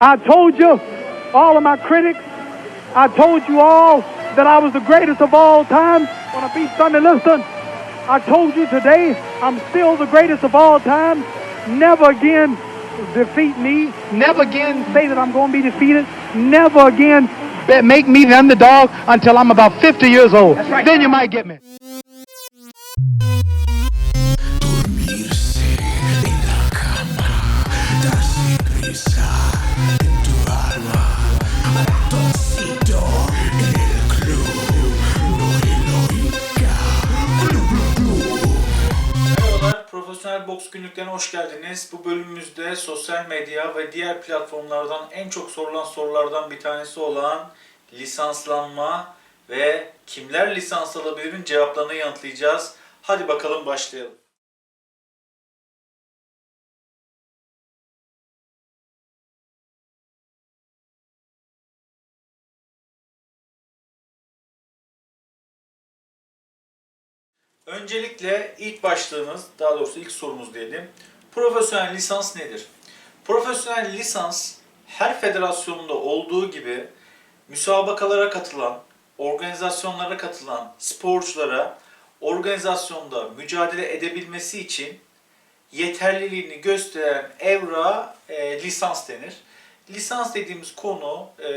I told you, all of my critics, I told you all that I was the greatest of all time when I beat Sunday Liston. I told you today I'm still the greatest of all time. Never again defeat me. Never again say that I'm going to be defeated. Never again make me the underdog until I'm about 50 years old. Then you might get me. Profesyonel Boks Günlüklerine hoş geldiniz. Bu bölümümüzde sosyal medya ve diğer platformlardan en çok sorulan sorulardan bir tanesi olan lisanslanma ve kimler lisans alabilirin cevaplarını yanıtlayacağız. Hadi bakalım başlayalım. Öncelikle ilk başlığımız, daha doğrusu ilk sorumuz diyelim. Profesyonel lisans nedir? Profesyonel lisans her federasyonda olduğu gibi müsabakalara katılan, organizasyonlara katılan sporculara organizasyonda mücadele edebilmesi için yeterliliğini gösteren evra e, lisans denir. Lisans dediğimiz konu e,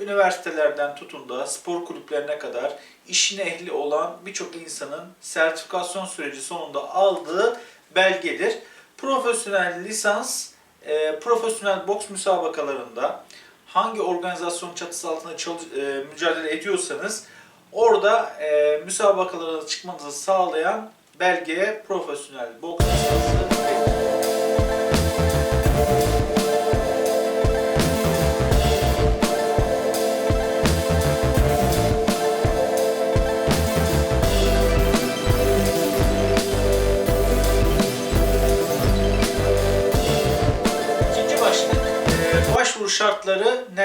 üniversitelerden tutun da spor kulüplerine kadar işine ehli olan birçok insanın sertifikasyon süreci sonunda aldığı belgedir. Profesyonel lisans, e, profesyonel boks müsabakalarında hangi organizasyon çatısı altında çalış- e, mücadele ediyorsanız orada e, müsabakalara çıkmanızı sağlayan belgeye profesyonel boks lisansı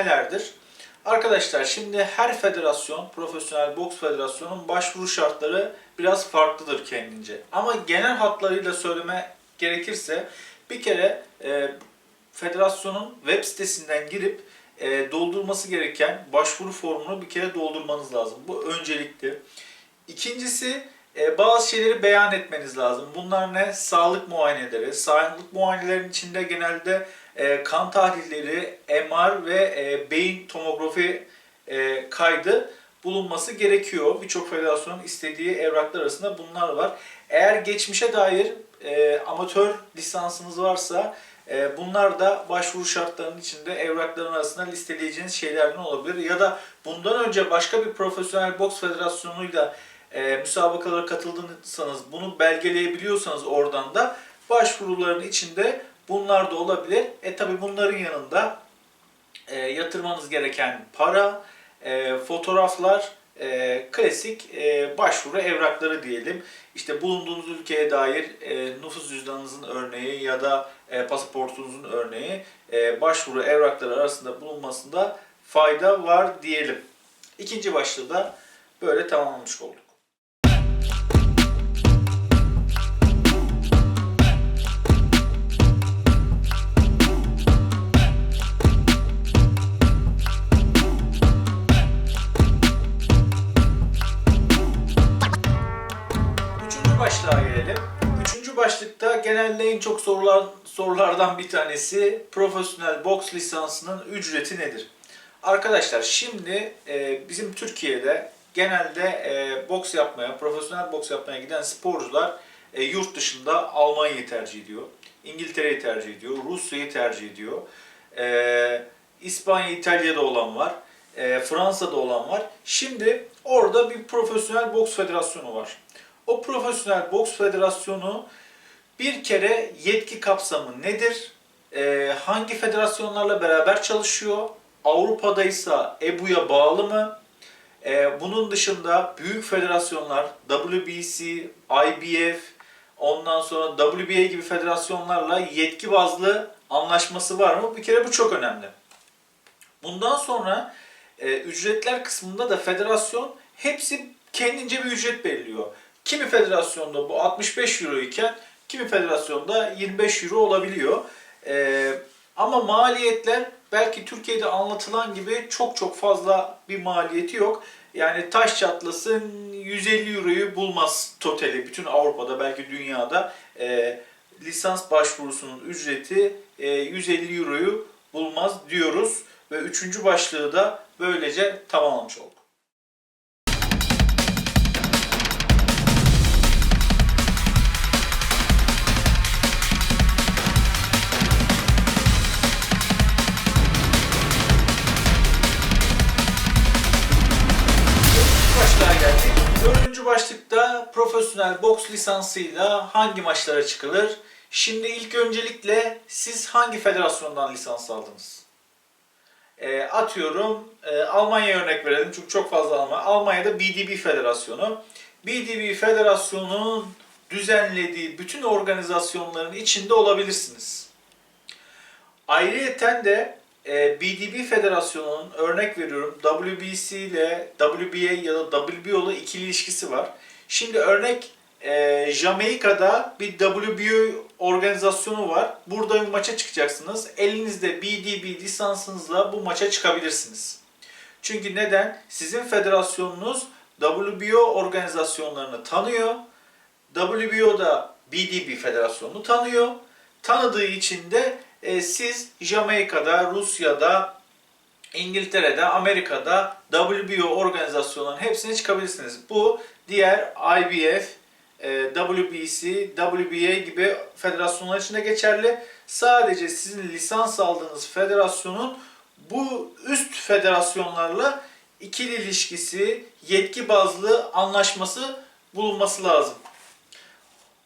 nelerdir? Arkadaşlar şimdi her federasyon, profesyonel boks federasyonun başvuru şartları biraz farklıdır kendince. Ama genel hatlarıyla söyleme gerekirse bir kere e, federasyonun web sitesinden girip e, doldurması gereken başvuru formunu bir kere doldurmanız lazım. Bu öncelikli. İkincisi e, bazı şeyleri beyan etmeniz lazım. Bunlar ne? Sağlık muayeneleri. Sağlık muayenelerin içinde genelde e, kan tahlilleri, MR ve e, beyin tomografi e, kaydı bulunması gerekiyor. Birçok federasyonun istediği evraklar arasında bunlar var. Eğer geçmişe dair amatör lisansınız varsa bunlar da başvuru şartlarının içinde evrakların arasında listeleyeceğiniz şeylerden olabilir. Ya da bundan önce başka bir profesyonel boks federasyonuyla müsabakalara katıldıysanız bunu belgeleyebiliyorsanız oradan da başvuruların içinde bunlar da olabilir. E tabi bunların yanında e, yatırmanız gereken para, e, fotoğraflar, e, klasik e, başvuru evrakları diyelim. İşte bulunduğunuz ülkeye dair e, nüfus cüzdanınızın örneği ya da e, pasaportunuzun örneği e, başvuru evrakları arasında bulunmasında fayda var diyelim. İkinci başlığı da böyle tamamlamış olduk. Başlığa gelelim. Üçüncü başlıkta genelde en çok sorulan sorulardan bir tanesi profesyonel boks lisansının ücreti nedir? Arkadaşlar şimdi e, bizim Türkiye'de genelde e, boks yapmaya, profesyonel boks yapmaya giden sporcular e, yurt dışında Almanya'yı tercih ediyor. İngiltere'yi tercih ediyor, Rusya'yı tercih ediyor. E, İspanya, İtalya'da olan var. E, Fransa'da olan var. Şimdi orada bir profesyonel boks federasyonu var. O profesyonel boks federasyonu bir kere yetki kapsamı nedir? Ee, hangi federasyonlarla beraber çalışıyor? Avrupa'da ise EBU'ya bağlı mı? Ee, bunun dışında büyük federasyonlar WBC, IBF, ondan sonra WBA gibi federasyonlarla yetki bazlı anlaşması var mı? Bir kere bu çok önemli. Bundan sonra e, ücretler kısmında da federasyon hepsi kendince bir ücret belirliyor. Kimi federasyonda bu 65 euro iken kimi federasyonda 25 euro olabiliyor. E, ama maliyetler belki Türkiye'de anlatılan gibi çok çok fazla bir maliyeti yok. Yani taş çatlasın 150 euroyu bulmaz totali bütün Avrupa'da belki dünyada e, lisans başvurusunun ücreti e, 150 euroyu bulmaz diyoruz ve üçüncü başlığı da böylece tamamlamış olduk. Profesyonel boks lisansıyla hangi maçlara çıkılır? Şimdi ilk öncelikle siz hangi federasyondan lisans aldınız? E, atıyorum e, Almanya örnek verelim çünkü çok fazla Almanya. Almanya'da BDB Federasyonu. BDB Federasyonu'nun düzenlediği bütün organizasyonların içinde olabilirsiniz. Ayrıyeten de e, BDB Federasyonu'nun örnek veriyorum WBC ile WBA ya da WBO ile ikili ilişkisi var. Şimdi örnek e, Jamaika'da bir WBO organizasyonu var. Burada bir maça çıkacaksınız. Elinizde BDB lisansınızla bu maça çıkabilirsiniz. Çünkü neden? Sizin federasyonunuz WBO organizasyonlarını tanıyor. WBO da BDB federasyonunu tanıyor. Tanıdığı için de e, siz Jamaika'da, Rusya'da, İngiltere'de, Amerika'da WBO organizasyonlarının hepsine çıkabilirsiniz. Bu diğer IBF, e, WBC, WBA gibi federasyonlar için de geçerli. Sadece sizin lisans aldığınız federasyonun bu üst federasyonlarla ikili ilişkisi, yetki bazlı anlaşması bulunması lazım.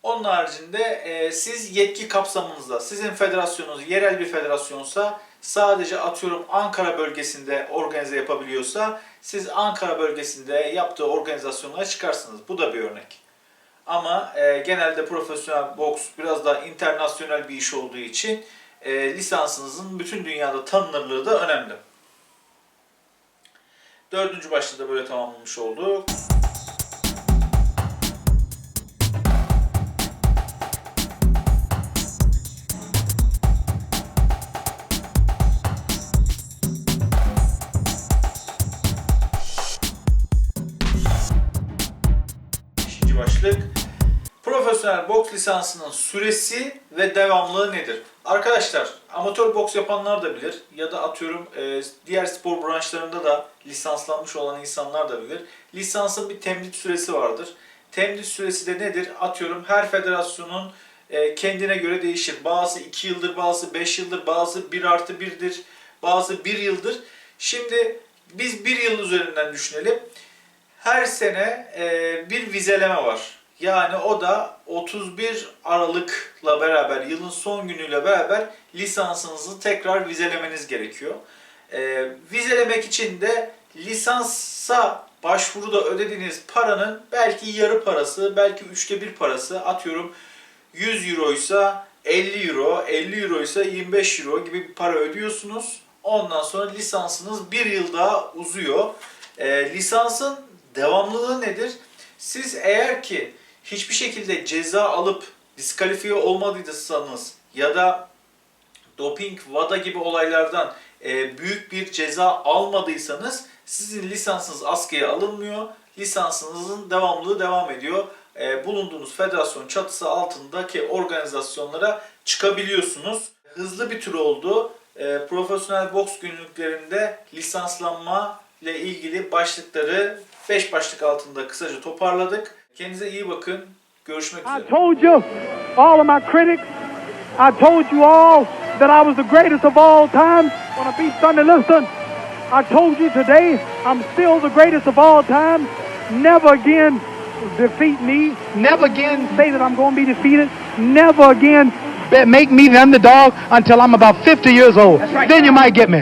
Onun haricinde e, siz yetki kapsamınızda, sizin federasyonunuz yerel bir federasyonsa sadece atıyorum Ankara bölgesinde organize yapabiliyorsa siz Ankara bölgesinde yaptığı organizasyonlara çıkarsınız. Bu da bir örnek. Ama e, genelde profesyonel boks biraz daha internasyonel bir iş olduğu için e, lisansınızın bütün dünyada tanınırlığı da önemli. Dördüncü başlığı da böyle tamamlamış olduk. Lisansının süresi ve devamlılığı nedir? Arkadaşlar, amatör boks yapanlar da bilir ya da atıyorum e, diğer spor branşlarında da lisanslanmış olan insanlar da bilir. Lisansın bir temdit süresi vardır. Temdit süresi de nedir? Atıyorum her federasyonun e, kendine göre değişir. Bazı 2 yıldır, bazı 5 yıldır, bazı 1 artı 1'dir, bazı 1 yıldır. Şimdi biz 1 yıl üzerinden düşünelim her sene e, bir vizeleme var. Yani o da 31 Aralık'la beraber, yılın son günüyle beraber lisansınızı tekrar vizelemeniz gerekiyor. E, vizelemek için de lisansa başvuruda ödediğiniz paranın belki yarı parası, belki üçte bir parası atıyorum 100 euroysa 50 euro, 50 euroysa 25 euro gibi bir para ödüyorsunuz. Ondan sonra lisansınız bir yıl daha uzuyor. E, lisansın devamlılığı nedir? Siz eğer ki hiçbir şekilde ceza alıp diskalifiye olmadıysanız ya da doping, VADA gibi olaylardan e, büyük bir ceza almadıysanız sizin lisansınız askıya alınmıyor. Lisansınızın devamlılığı devam ediyor. E, bulunduğunuz federasyon çatısı altındaki organizasyonlara çıkabiliyorsunuz. Hızlı bir tür oldu. E, profesyonel boks günlüklerinde lisanslanma ile ilgili başlıkları 5 başlık altında kısaca toparladık. Kendinize iyi bakın. Görüşmek I told you, all of my critics, I told you all that I was the greatest of all time when I beat Thunder Liston. I told you today I'm still the greatest of all time. Never again defeat me. Never again say that I'm going to be defeated. Never again make me the underdog until I'm about 50 years old. Then you might get me.